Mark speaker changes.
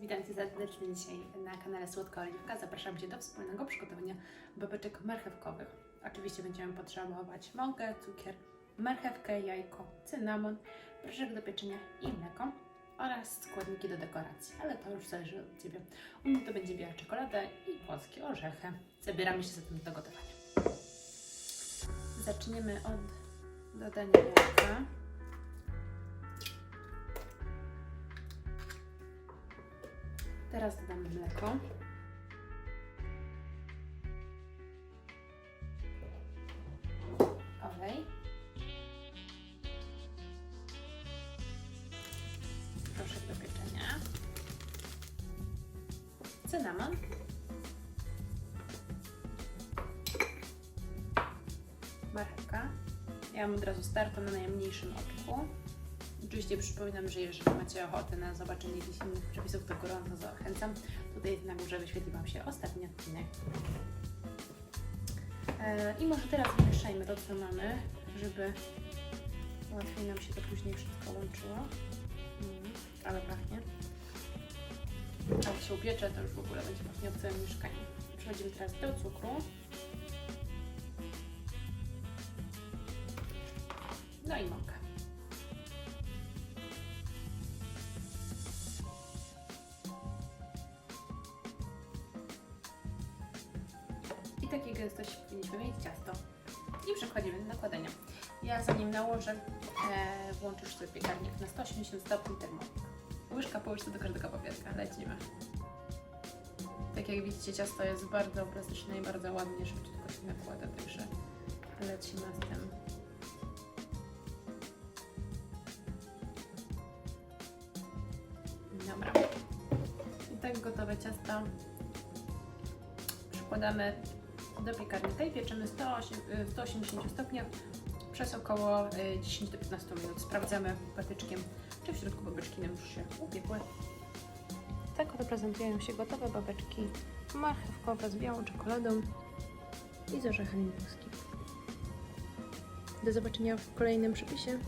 Speaker 1: Witam Cię serdecznie dzisiaj na kanale Słodka Oliwka. Zapraszam Cię do wspólnego przygotowania babeczek marchewkowych. Oczywiście będziemy potrzebować mąkę, cukier, marchewkę, jajko, cynamon, proszek do pieczenia i mleko oraz składniki do dekoracji, ale to już zależy od Ciebie. U mnie to będzie biała czekolada i włoskie orzechy. Zabieramy się zatem do gotowania. Zaczniemy od dodania jajka. Teraz dodamy mleko. Olej. Proszek do pieczenia. Cynamon. Marchewka. Ja mam od razu startą na najmniejszym oczku. Oczywiście przypominam, że jeżeli macie ochotę na zobaczenie jakichś innych przepisów, to gorąco zachęcam. Tutaj na górze wyświetli Wam się ostatni odcinek. E, I może teraz wymieszajmy to, co mamy, żeby łatwiej nam się to później wszystko łączyło. Mm, ale pachnie. Jak się upiecze, to już w ogóle będzie pachniał w całym mieszkaniu. Przechodzimy teraz do cukru. No i mąkę. Takiej gęstości powinniśmy mieć ciasto. I przechodzimy do nakładania. Ja zanim nałożę, e, włączysz sobie piekarnik na 180 stopni termownik. Łyżka po do każdego papierka. Lecimy. Tak jak widzicie, ciasto jest bardzo plastyczne i bardzo ładnie, szybciutko się nakłada, także lecimy z tym. Dobra. I tak gotowe ciasto przykładamy do piekarnika i pieczemy 108, y, w 180 stopniach przez około y, 10 do 15 minut. Sprawdzamy patyczkiem, czy w środku babeczki nam już się upiekły. Tak oto prezentują się gotowe babeczki marchewkowe z białą czekoladą i z orzechami włoskimi. Do zobaczenia w kolejnym przepisie.